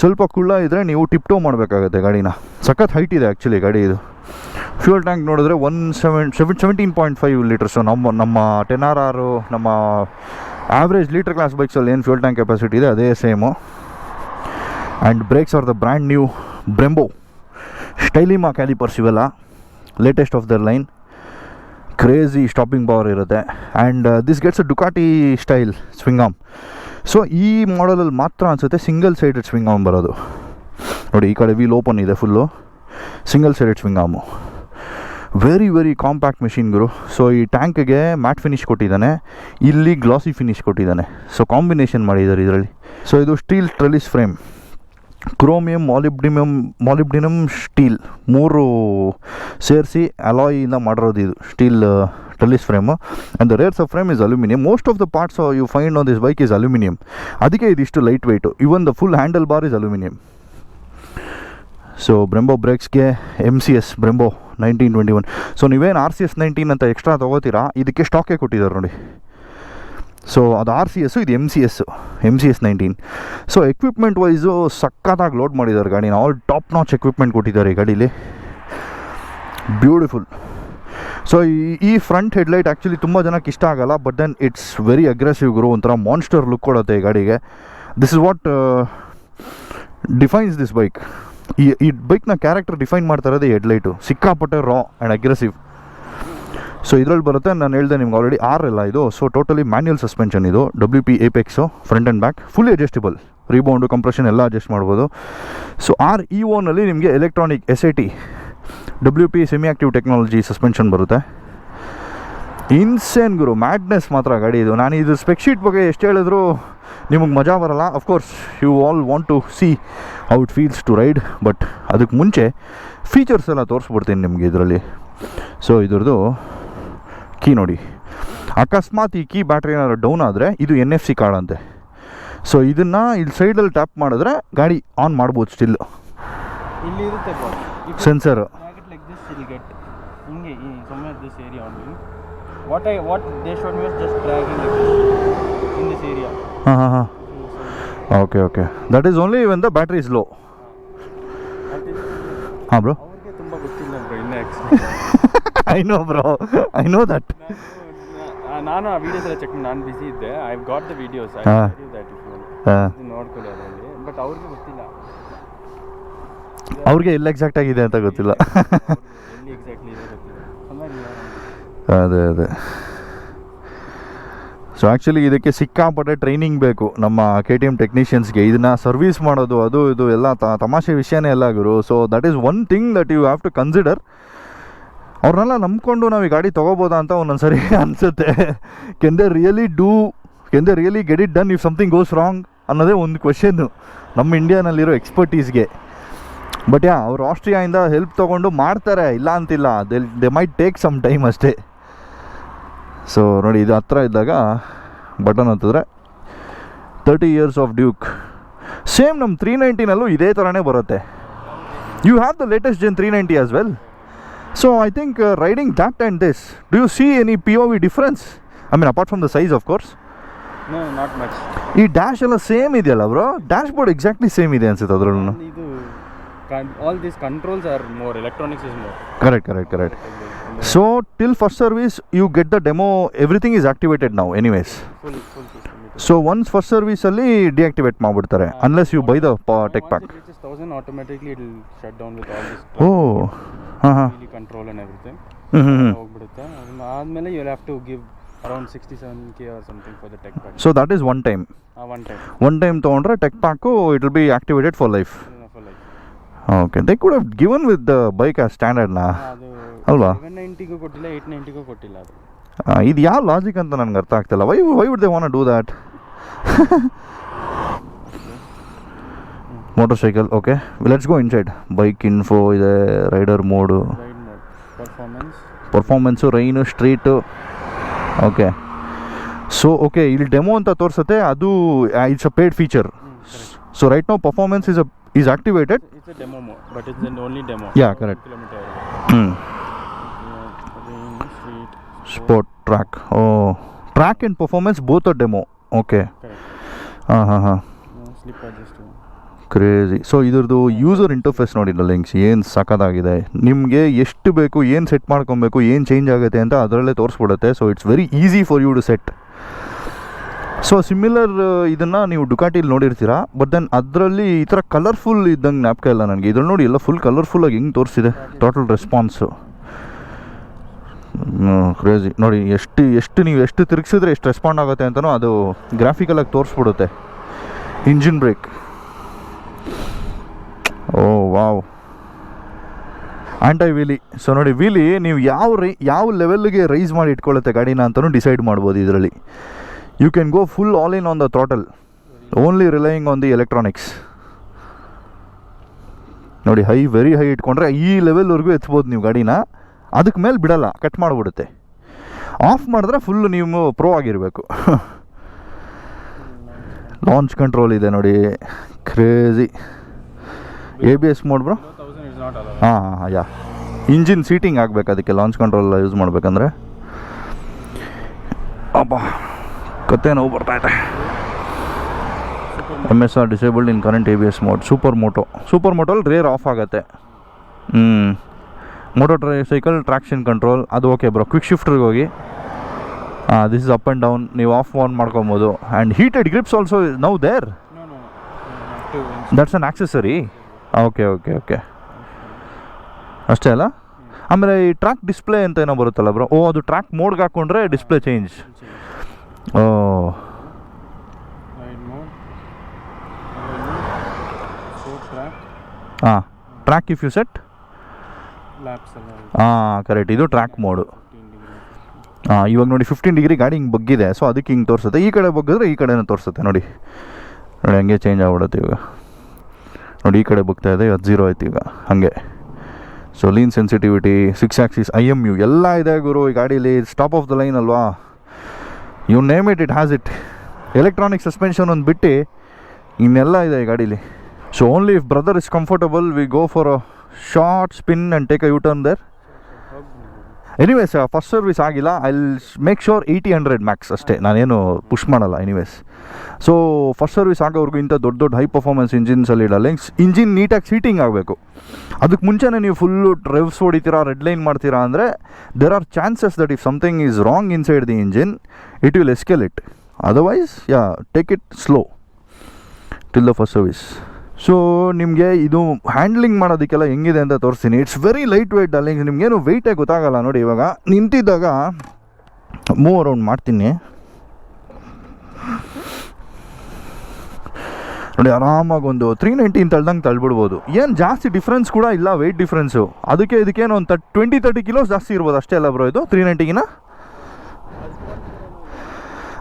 ಸ್ವಲ್ಪ ಕುಳ್ಳ ಇದ್ದರೆ ನೀವು ಟಿಪ್ಟೋ ಮಾಡಬೇಕಾಗತ್ತೆ ಗಾಡಿನ. ಸಖತ್ ಹೈಟ್ ಇದೆ ಆ್ಯಕ್ಚುಲಿ ಗಾಡಿ ಇದು. ಫ್ಯೂಯಲ್ ಟ್ಯಾಂಕ್ ನೋಡಿದ್ರೆ one seven seven seventeen point five litres ನಮ್ಮ ನಮ್ಮ ಟೆನ್ ಆರ್ ಆರು ನಮ್ಮ ಆ್ಯಾವ್ರೇಜ್ ಲೀಟರ್ ಕ್ಲಾಸ್ ಬೈಕ್ಸಲ್ಲಿ ಏನು ಫ್ಯೂಲ್ ಟ್ಯಾಂಕ್ ಕೆಪಾಸಿಟಿ ಇದೆ, ಅದೇ same and brakes are the brand new Brembo Stylema calipers ಇವೆಲ್ಲ. Latest of their line crazy stopping power ಇರುತ್ತೆ. And this gets a Ducati style swingarm so ಈ ಮಾಡಲಲ್ಲಿ ಮಾತ್ರ ಅನಿಸುತ್ತೆ single sided swingarm ಬರೋದು. ನೋಡಿ, ಈ ಕಡೆ ವೀಲ್ ಓಪನ್ ಇದೆ full single sided swingarm very very compact machine ಗುರು. ಸೊ ಈ ಟ್ಯಾಂಕ್ಗೆ ಮ್ಯಾಟ್ ಫಿನಿಶ್ ಕೊಟ್ಟಿದ್ದಾನೆ. ಇಲ್ಲಿ ಗ್ಲಾಸಿ ಫಿನಿಶ್ ಕೊಟ್ಟಿದ್ದಾನೆ. ಸೊ ಕಾಂಬಿನೇಷನ್ ಮಾಡಿದ್ದಾರೆ ಇದರಲ್ಲಿ. ಸೊ ಇದು steel trellis frame chromium molybdenum molybdenum steel ಮೂರು ಸೇರಿಸಿ ಅಲಾಯಿಂದ ಮಾಡಿರೋದು ಇದು, steel trellis frame and the rears of frame is aluminium most of the parts you find on this bike is aluminium ಅದಕ್ಕೆ ಇದಿಷ್ಟು light weight even the full handle bar is aluminium so Brembo ಬ್ರೇಕ್ಸ್ಗೆ M C S Brembo nineteen twenty one so ನೀವೇನು R C S nineteen ಅಂತ extra ತೊಗೋತೀರಾ? ಇದಕ್ಕೆ ಸ್ಟಾಕೇ ಕೊಟ್ಟಿದ್ದಾರೆ ನೋಡಿ. So ಅದು ಆರ್ ಸಿ ಎಸ್ಸು ಇದು M C S M C S nineteen so equipment wise ಸಕ್ಕತ್ತಾಗಿ load ಮಾಡಿದ್ದಾರೆ ಗಾಡಿನ ಆಲ್ ಟಾಪ್ ನಾಚ್ ಎಕ್ವಿಪ್ಮೆಂಟ್ ಕೊಟ್ಟಿದ್ದಾರೆ ಈ ಗಾಡೀಲಿ. ಬ್ಯೂಟಿಫುಲ್ ಸೊ ಈ ಫ್ರಂಟ್ ಹೆಡ್ಲೈಟ್ ಆ್ಯಕ್ಚುಲಿ ತುಂಬ ಜನಕ್ಕೆ ಇಷ್ಟ ಆಗಲ್ಲ but then it's very aggressive ಗುರು. ಒಂಥರ ಮಾನ್ಸ್ಟರ್ ಲುಕ್ ಕೊಡುತ್ತೆ ಈ ಗಾಡಿಗೆ. This is what defines this bike ಈ ಈ ಬೈಕ್ನ ಕ್ಯಾರೆಕ್ಟರ್ ಡಿಫೈನ್ ಮಾಡ್ತಾ ಇರೋದೇ ಹೆಡ್ಲೈಟು ಸಿಕ್ಕಾಪಟ್ಟೆ ರಾ ಆ್ಯಂಡ್ ಅಗ್ರೆಸಿವ್ ಸೊ ಇದರಲ್ಲಿ ಬರುತ್ತೆ, ನಾನು ಹೇಳಿದೆ ನಿಮ್ಗೆ ಆಲ್ರೆಡಿ ಆರ್ ಎಲ್ಲ ಇದು. ಸೊ ಟೋಟಲಿ ಮ್ಯಾನ್ಯಲ್ ಸಸ್ಪೆನ್ಷನ್ ಇದು. W P apex front and back fully adjustable rebound compression ಎಲ್ಲ ಅಡ್ಜಸ್ಟ್ ಮಾಡ್ಬೋದು. ಸೊ ಆರ್ ಇ ಓನಲ್ಲಿ ನಿಮಗೆ electronic S I T W P semi active technology suspension ಬರುತ್ತೆ. ಇನ್ಸೇನ್ ಗುರು madness ಮಾತ್ರ ಗಾಡಿ ಇದು. ನಾನು ಇದು ಸ್ಪೆಕ್ಶೀಟ್ ಬಗ್ಗೆ ಎಷ್ಟು ಹೇಳಿದ್ರು ನಿಮಗೆ ಮಜಾ ಬರಲ್ಲ. Of course you all want to see out feels to ride but ಅದಕ್ಕೆ ಮುಂಚೆ ಫೀಚರ್ಸ್ ಎಲ್ಲ ತೋರಿಸ್ಬಿಡ್ತೀನಿ ನಿಮಗೆ ಇದರಲ್ಲಿ. ಸೊ ಇದ್ರದ್ದು ಕೀ ನೋಡಿ. ಅಕಸ್ಮಾತ್ ಈ ಕೀ ಬ್ಯಾಟ್ರಿ ಏನಾದ್ರು ಡೌನ್ ಆದರೆ ಇದು ಎನ್ ಎಫ್ ಸಿ ಕಾರ್ಡ್ ಅಂತೆ ಸೊ ಇದನ್ನು ಇಲ್ಲಿ ಸೈಡಲ್ಲಿ ಟ್ಯಾಪ್ ಮಾಡಿದ್ರೆ ಗಾಡಿ ಆನ್ ಮಾಡ್ಬೋದು ಸ್ಟಿಲ್ ಸೆನ್ಸರ್ ಹಾಂ ಹಾಂ ಹಾಂ. Okay okay that is only when the battery is low ಹಾಂ ಬ್ರೋ ತುಂಬ ಗೊತ್ತಿಲ್ಲ ಬ್ರೋ ಇನ್ನೂ I know bro I know that ನಾನು ಆ ವಿಡಿಯೋಸ್ ಎಲ್ಲ ಚೆಕ್ ಮಾಡಿ ನಾನು ಬಿಸಿ ಇದ್ದೆ. I got the videos I ಹಾ. ದಟ್ ಹಾಂ. ನೋಡ್ಕೊಳ್ಳಿ ಅದರಲ್ಲಿ. ಬಟ್ ಅವ್ರಿಗೆ ಗೊತ್ತಿಲ್ಲ. ಅವ್ರಿಗೆ ಎಲ್ಲಿ ಎಕ್ಸಾಕ್ಟ್ ಆಗಿದೆ ಅಂತ ಗೊತ್ತಿಲ್ಲ. ಎಲ್ಲಿ ಎಕ್ಸಾಕ್ಟ್ಲಿ ಇದೆ ಗೊತ್ತಿಲ್ಲ. ಅದೇ ಅದೇ. ಸೊ ಆ್ಯಕ್ಚುಲಿ ಇದಕ್ಕೆ ಸಿಕ್ಕಾಪಟ್ಟೆ ಟ್ರೈನಿಂಗ್ ಬೇಕು ನಮ್ಮ ಕೆ ಟಿ ಎಂ ಟೆಕ್ನಿಷಿಯನ್ಸ್ಗೆ ಇದನ್ನ ಸರ್ವಿಸ್ ಮಾಡೋದು ಅದು ಇದು ಎಲ್ಲ ತ- ತಮಾಷೆ ವಿಷಯನೇ ಎಲ್ಲ ಗುರು. So that is one thing that you have to consider ಅವ್ರನ್ನೆಲ್ಲ ನಂಬ್ಕೊಂಡು ನಾವು ಈ ಗಾಡಿ ತೊಗೋಬೋದಾ ಅಂತ ಒಂದೊಂದ್ಸರಿ ಅನಿಸುತ್ತೆ. Can they really do can they really get it done if something goes wrong ಅನ್ನೋದೇ ಒಂದು ಕ್ವೆಶನ್ನು ನಮ್ಮ ಇಂಡಿಯಾನಲ್ಲಿರೋ ಎಕ್ಸ್ಪರ್ಟೀಸ್ಗೆ ಬಟ್ ಯಾ ಅವ್ರು ಆಸ್ಟ್ರಿಯಾಯಿಂದ ಹೆಲ್ಪ್ ತೊಗೊಂಡು ಮಾಡ್ತಾರೆ, ಇಲ್ಲ ಅಂತಿಲ್ಲ. They they might take some time ಅಷ್ಟೇ. ಸೊ ನೋಡಿ ಇದು ಹತ್ರ ಇದ್ದಾಗ ಬಟನ್ ಹತ್ತಿದ್ರೆ thirty years of Duke same ನಮ್ಮ ತ್ರೀ ನೈಂಟಿನಲ್ಲೂ ಇದೇ ಥರನೇ ಬರುತ್ತೆ. You have the latest gen three ninety as well so I think riding that that this this, do see any P POV V difference I mean apart from the of of course no not much ಈ dash ಎಲ್ಲ same ಇದೆಯಲ್ಲ bro dash board exactly same ಇದೆ ಅನ್ಸುತ್ತೆ ಅದರಲ್ಲೂ ಇದು all these controls are more electronics is more correct correct correct so till first service you get the demo everything is activated ನಾವು anyways so once first ಸರ್ವಿಸಲ್ಲಿ deactivate ಮಾಡಿಬಿಡ್ತಾರೆ unless you buy the tech pack reaches 1000 automatically it will shut down with all this ಹಾಂ really control and everything. ಹೋಗ್ಬಿಡುತ್ತೆ ಆದಮೇಲೆ you have to give around sixty seven K or something for the tech pack so that is one time one time one time ತೊಗೊಂಡ್ರೆ tech pack it will be activated for life okay they could have given with the bike ಆ ಸ್ಟ್ಯಾಂಡರ್ಡ್ನ ಅಲ್ವಾ? Seven ನೈಂಟಿಗೂ ಕೊಟ್ಟಿಲ್ಲ eight ನೈಂಟಿಗೂ ಕೊಟ್ಟಿಲ್ಲ ಅದು. ಇದು ಯಾವ logic ಅಂತ ನನಗೆ ಅರ್ಥ ಆಗ್ತಿಲ್ಲ. Why why would they want do that motorcycle okay let's go inside bike info ಇದೆ rider mode performance performance rain street okay so okay ಇಲ್ಲಿ ಡೆಮೋ ಅಂತ ತೋರಿಸುತ್ತೆ. ಅದು it's a paid feature so right no performance is is activated correct. Kilometre ಹ್ಞೂ sport track O track and performance both uh demo okay correct ಹಾಂ ಹಾಂ ಹಾಂ crazy so ಇದ್ರದ್ದು user interface ನೋಡಿಲ್ಲ ಲಿಂಕ್ಸ್ ಏನು ಸಖತ್ತಾಗಿದೆ? ನಿಮಗೆ ಎಷ್ಟು ಬೇಕು, ಏನು ಸೆಟ್ ಮಾಡ್ಕೊಬೇಕು, ಏನು ಚೇಂಜ್ ಆಗುತ್ತೆ ಅಂತ ಅದರಲ್ಲೇ ತೋರಿಸ್ಬಿಡುತ್ತೆ. So it's very easy for you to set so similar ಇದನ್ನು ನೀವು ಡುಕಾಟಿಲಿ ನೋಡಿರ್ತೀರಾ ಬಟ್ ದೆನ್ ಅದರಲ್ಲಿ ಈ ಥರ ಕಲರ್ಫುಲ್ ಇದ್ದಂಗೆ ಜ್ಞಾಪಕ ಇಲ್ಲ ನನಗೆ. ಇದ್ರಲ್ಲಿ ನೋಡಿ ಎಲ್ಲ ಫುಲ್ ಕಲರ್ಫುಲ್ಲಾಗಿ ಹೆಂಗೆ ತೋರಿಸಿದೆ. ಟೋಟಲ್ ರೆಸ್ಪಾನ್ಸು ಕ್ರೇಜಿ ನೋಡಿ, ಎಷ್ಟು ಎಷ್ಟು ನೀವು ಎಷ್ಟು ತಿರುಗಿಸಿದ್ರೆ ಎಷ್ಟು ರೆಸ್ಪಾಂಡ್ ಆಗುತ್ತೆ ಅಂತಲೂ ಅದು ಗ್ರಾಫಿಕಲಾಗಿ ತೋರಿಸ್ಬಿಡುತ್ತೆ. Engine brake oh, wow. Anti wheelie so ನೋಡಿ, ವೀಲಿ, ನೀವು ಯಾವ ರೈ, ಯಾವ ಲೆವೆಲ್ಗೆ ರೈಸ್ ಮಾಡಿ ಇಟ್ಕೊಳ್ಳುತ್ತೆ ಗಾಡಿನ ಅಂತಲೂ ಡಿಸೈಡ್ ಮಾಡ್ಬೋದು ಇದರಲ್ಲಿ. You can go full all in on the throttle only relying on the electronics ನೋಡಿ ಹೈ ವೆರಿ ಹೈ ಇಟ್ಕೊಂಡ್ರೆ ಈ ಲೆವೆಲ್ವರೆಗೂ ಎತ್ಬೋದು ನೀವು ಗಾಡಿನ. ಅದಕ್ಕೆ ಮೇಲೆ ಬಿಡಲ್ಲ ಕಟ್ ಮಾಡಿಬಿಡುತ್ತೆ. ಆಫ್ ಮಾಡಿದ್ರೆ ಫುಲ್ ನೀವು ಪ್ರೋ ಆಗಿರಬೇಕು. ಲಾಂಚ್ ಕಂಟ್ರೋಲ್ ಇದೆ ನೋಡಿ crazy A B S mode bro ಹಾಂ ಹಾಂ ಹಾಂ ಯಾ. ಇಂಜಿನ್ ಸೀಟಿಂಗ್ ಆಗಬೇಕು ಅದಕ್ಕೆ ಲಾಂಚ್ ಕಂಟ್ರೋಲ್ ಯೂಸ್ ಮಾಡಬೇಕಂದ್ರೆ. ಅಬ್ಬಾ ಕತ್ತೆ ನೋವು ಬರ್ತಾ ಇದೆ. M S R disabled in current A B S mode supermoto super ಮೋಟೋಲ್ಲಿ ರೇರ್ ಆಫ್ ಆಗುತ್ತೆ. ಹ್ಞೂ moto tri cycle traction control ಅದು ಓಕೆ ಬ್ರೋ ಕ್ವಿಕ್ ಶಿಫ್ಟ್ರಿಗೆ ಹೋಗಿ. ಹಾಂ this is up and down ನೀವು ಆಫ್ ಆನ್ ಮಾಡ್ಕೊಬೋದು. And heated grips also now there that's an accessory okay okay okay. ಅಷ್ಟೇ ಅಲ್ಲ? ಆಮೇಲೆ ಈ ಟ್ರ್ಯಾಕ್ ಡಿಸ್ಪ್ಲೇ ಅಂತ ಏನೋ ಬರುತ್ತಲ್ಲ ಬ್ರೋ ಓ, ಅದು ಟ್ರ್ಯಾಕ್ ಮೋಡ್ಗೆ ಹಾಕ್ಕೊಂಡ್ರೆ ಡಿಸ್ಪ್ಲೇ ಚೇಂಜ್ ಓ. ಹಾಂ ಟ್ರ್ಯಾಕ್ ಇಫ್ ಯು ಸೆಟ್ ಹಾಂ ಕರೆಕ್ಟ್ ಇದು ಟ್ರ್ಯಾಕ್ ಮೋಡು ಹಾಂ ಇವಾಗ ನೋಡಿ ಫಿಫ್ಟೀನ್ ಡಿಗ್ರಿ ಗಾಡಿ ಹಿಂಗೆ ಬಗ್ಗಿದೆ ಸೊ ಅದಕ್ಕೆ ಹಿಂಗೆ ತೋರಿಸುತ್ತೆ. ಈ ಕಡೆ ಬಗ್ಗಿದ್ರೆ ಈ ಕಡೆನೂ ತೋರಿಸುತ್ತೆ, ನೋಡಿ. ನೋಡಿ, ಹಂಗೆ ಚೇಂಜ್ ಆಗ್ಬಿಡುತ್ತೆ ಇವಾಗ. ನೋಡಿ, ಈ ಕಡೆ ಬಗ್ತಾ ಇದೆ ಅದು ಜೀರೋ ಆಯ್ತು ಈಗ, ಹಾಗೆ. So lean sensitivity six axis I M U ಎಲ್ಲ ಇದೆ ಗುರು, ಈ ಗಾಡೀಲಿ ಸ್ಟಾಪ್ ಆಫ್ ದ ಲೈನ್ ಅಲ್ವಾ? You name it it has it electronic suspension ಒಂದು ಬಿಟ್ಟು, ಇನ್ನೆಲ್ಲ ಇದೆ ಈ ಗಾಡೀಲಿ. So only if brother is comfortable we go for a short spin and take a U turn there anyways first service ಆಗಿಲ್ಲ. I make sure eighty hundred max ಅಷ್ಟೇ. ನಾನೇನು push ಮಾಡಲ್ಲ ಎನಿವೇಸ್ ಸೊ ಫಸ್ಟ್ ಸರ್ವಿಸ್ ಆಗೋವರೆಗೂ ಇಂಥ ದೊಡ್ಡ ದೊಡ್ಡ high performance ಇಂಜಿನ್ಸಲ್ಲಿ ಇಡಲ್ಲ. ಇಂಜಿನ್ ನೀಟಾಗಿ ಸೀಟಿಂಗ್ ಆಗಬೇಕು. ಅದಕ್ಕೆ ಮುಂಚೆನೇ ನೀವು ಫುಲ್ಲು ಡ್ರೈವ್ಸ್ ಹೊಡಿತೀರಾ ರೆಡ್ ಲೈನ್ ಮಾಡ್ತೀರಾ ಅಂದರೆ there are chances that if something is wrong inside the engine it will escalate it otherwise yeah take it slow till the first service so ನಿಮಗೆ ಇದು ಹ್ಯಾಂಡ್ಲಿಂಗ್ ಮಾಡೋದಕ್ಕೆಲ್ಲ ಹೆಂಗಿದೆ ಅಂತ ತೋರಿಸ್ತೀನಿ. ಇಟ್ಸ್ ವೆರಿ ಲೈಟ್ ವೆಯ್ಟ್ ಅಲ್ಲಿ ನಿಮಗೇನು ವೆಯ್ಟೇ ಗೊತ್ತಾಗಲ್ಲ ನೋಡಿ ಇವಾಗ. ನಿಂತಿದ್ದಾಗ ಮೂವ್ ಅರೌಂಡ್ ಮಾಡ್ತೀನಿ. ನೋಡಿ, ಆರಾಮಾಗಿ ಒಂದು ತ್ರೀ ನೈಂಟೀನ್ ತಳ್ದಂಗೆ ತಳ್ಬಿಡ್ಬೋದು. ಏನು ಜಾಸ್ತಿ ಡಿಫ್ರೆನ್ಸ್ ಕೂಡ ಇಲ್ಲ ವೆಯ್ಟ್ ಡಿಫ್ರೆನ್ಸು ಅದಕ್ಕೆ ಇದಕ್ಕೇನು ಒಂದು ತರ್ಟ್ ಟ್ವೆಂಟಿ ತರ್ಟಿ ಕಿಲೋಸ್ ಜಾಸ್ತಿ ಇರ್ಬೋದು ಅಷ್ಟೇ ಅಲ್ಲ ಬ್ರೋ ಇದು ತ್ರೀ ನೈಂಟಿಗಿನ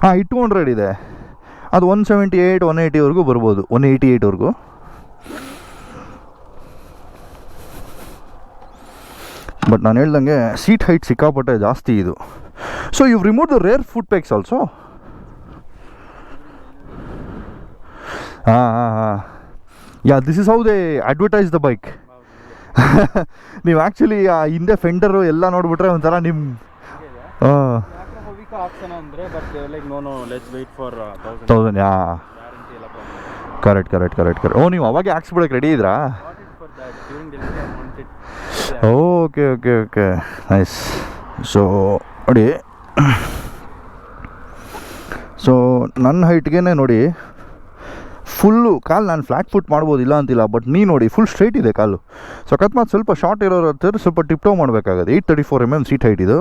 ಹಾಂ, ಇಟ್ಕೊಂಡ್ರೆ ಇದೆ. ಅದು ಒನ್ ಸೆವೆಂಟಿ ಏಯ್ಟ್ ಒನ್ ಏಯ್ಟಿವರೆಗೂ ಬರ್ಬೋದು ಒನ್ ಏಯ್ಟಿ ಏಯ್ಟ್ವರೆಗೂ ಬಟ್ ನಾನು ಹೇಳ್ದಂಗೆ ಸೀಟ್ ಹೈಟ್ ಸಿಕ್ಕಾಪಟ್ಟೆ ಜಾಸ್ತಿ ಇದು. So you remove the rear foot pegs also ಹಾಂ ಹಾಂ ಹಾಂ yeah this is how they advertise the bike ನೀವು ಆ್ಯಕ್ಚುಲಿ ಆ ಹಿಂದೆ ಫೆಂಡರು ಎಲ್ಲ ನೋಡಿಬಿಟ್ರೆ ಒಂಥರ ನಿಮ್ಮ ಹಾಂ. Thousand yeah correct correct correct correct oh ನೀವು ಅವಾಗೆ ಹಾಕ್ಸ್ಬಿಡಕ್ಕೆ ರೆಡಿ ಇದ್ರಾ? Okay okay okay nice so ನೋಡಿ. ಸೊ ನನ್ನ ಹೈಟ್ಗೆ ನೋಡಿ. ಫುಲ್ಲು ಕಾಲು ನಾನು ಫ್ಲ್ಯಾಟ್ ಫುಟ್ ಮಾಡ್ಬೋದಿಲ್ಲ ಅಂತಿಲ್ಲ ಬಟ್ ನೀ ನೋಡಿ ಫುಲ್ ಸ್ಟ್ರೈಟ್ ಇದೆ ಕಾಲು. ಸೊ ಅಕಸ್ಮಾತ್ ಸ್ವಲ್ಪ ಶಾರ್ಟ್ ಇರೋರ ಹತ್ರ ಸ್ವಲ್ಪ ಟಿಪ್ಟೋ ಮಾಡಬೇಕಾಗತ್ತೆ. Eight thirty four M M seat height ಇದು.